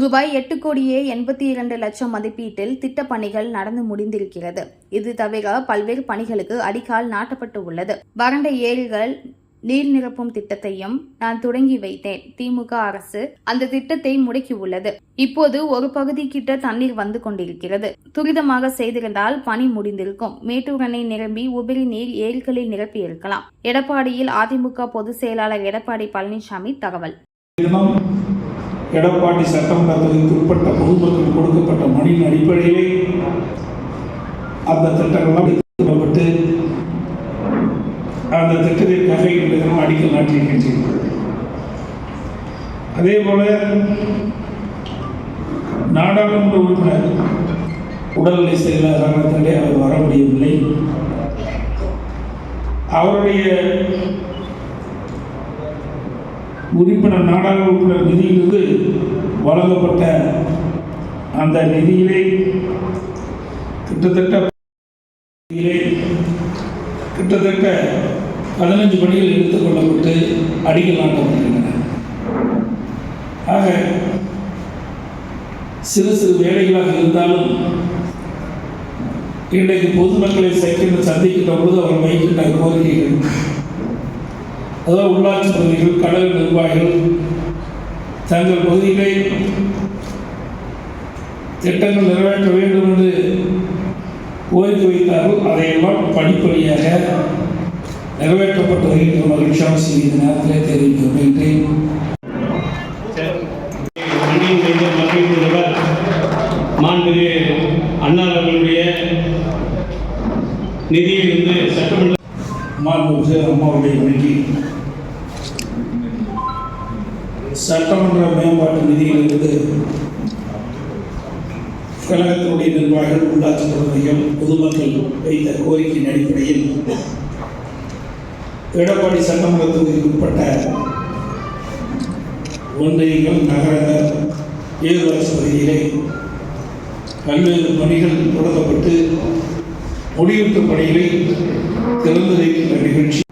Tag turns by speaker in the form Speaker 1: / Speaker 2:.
Speaker 1: ரூபாய் எட்டு கோடியே எண்பத்தி இரண்டு லட்சம் மதிப்பீட்டில் திட்டப் பணிகள் நடந்து முடிந்திருக்கிறது. இது தவிர பல்வேறு பணிகளுக்கு அடிக்கால் நாட்டப்பட்டு உள்ளது வறண்ட ஏரிகள் நீர் நிரப்பும் திட்டத்தையும் நான் தொடங்கி வைத்தேன். திமுக அரசு அந்த திட்டத்தை முடக்கியுள்ளது. இப்போது ஒரு பகுதி கிட்ட தண்ணீர் வந்து கொண்டிருக்கிறது. துரிதமாக செய்திருந்தால் பணி முடிந்திருக்கும். மேட்டூர் அணை நிரம்பி உபரி நீர் ஏரிகளில் நிரப்பி இருக்கலாம் எடப்பாடியில் அதிமுக பொதுச் செயலாளர் எடப்பாடி பழனிசாமி தகவல்.
Speaker 2: எடப்பாடி சட்டமன்ற தொகுதிக்கு உட்பட்ட பொதுமக்கள் கொடுக்கப்பட்ட மணியின் அடிப்படையிலே அந்த திட்டங்கள்லாம் அந்த திட்டத்திற்காக இன்று அடிக்கல் அடிக்கல் நாட்டியிருக்கின்றேன் அதே போல நாடாளுமன்ற உறுப்பினர் உடல்நிலை சரியில்லாத காரணத்திலே அவர் வர முடியவில்லை. அவருடைய உறுப்பினர் நாடாளுமன்ற உறுப்பினர் நிதியிலிருந்து வழங்கப்பட்ட அந்த நிதியிலே கிட்டத்தட்ட கிட்டத்தட்ட பதினஞ்சு பணிகள் எடுத்துக்கொள்ளப்பட்டு அடிக்கல் நாட்டப்பட்டிருக்கின்றன. ஆக சிறு சிறு வேலைகளாக இருந்தாலும் இன்றைக்கு பொதுமக்களை சைக்கிள் சந்திக்கின்ற பொழுது அவர் வைக்கின்ற கோரிக்கைகள் அதாவது உள்ளாட்சி பகுதிகள் கடல் நிர்வாகிகள் தங்கள் பகுதியிலே திட்டங்கள் நிறைவேற்ற வேண்டும் என்று கோரிக்கை வைத்தார்கள். அதையெல்லாம் படிப்படியாக நிறைவேற்றப்பட்டு வருகின்ற மகிழ்ச்சியான செய்தி நேரத்தில் தெரிவிக்க
Speaker 3: மகிழ்ந்தவர் மாண்புமிகு அண்ணா அவர்களுடைய நிதியிலிருந்து சட்டமன்ற
Speaker 2: மாண்புமிகு அம்மாவுடைய வணங்கி சட்டமன்ற மேம்பாட்டு நிதியிலிருந்து கழகத்தினுடைய நிர்வாகிகள் உள்ளாட்சி பிரதிநிதிகள் பொதுமக்கள் வைத்த கோரிக்கையின் அடிப்படையில் எடப்பாடி சட்டமன்ற தொகுதிக்கு உட்பட்ட ஒன்றியங்கள் நகரங்கள் ஏழுவாசி பகுதியிலே பல்வேறு பணிகள் தொடங்கப்பட்டு முடிவுற்ற பணிகளை திறந்து வைக்கின்ற நிகழ்ச்சி.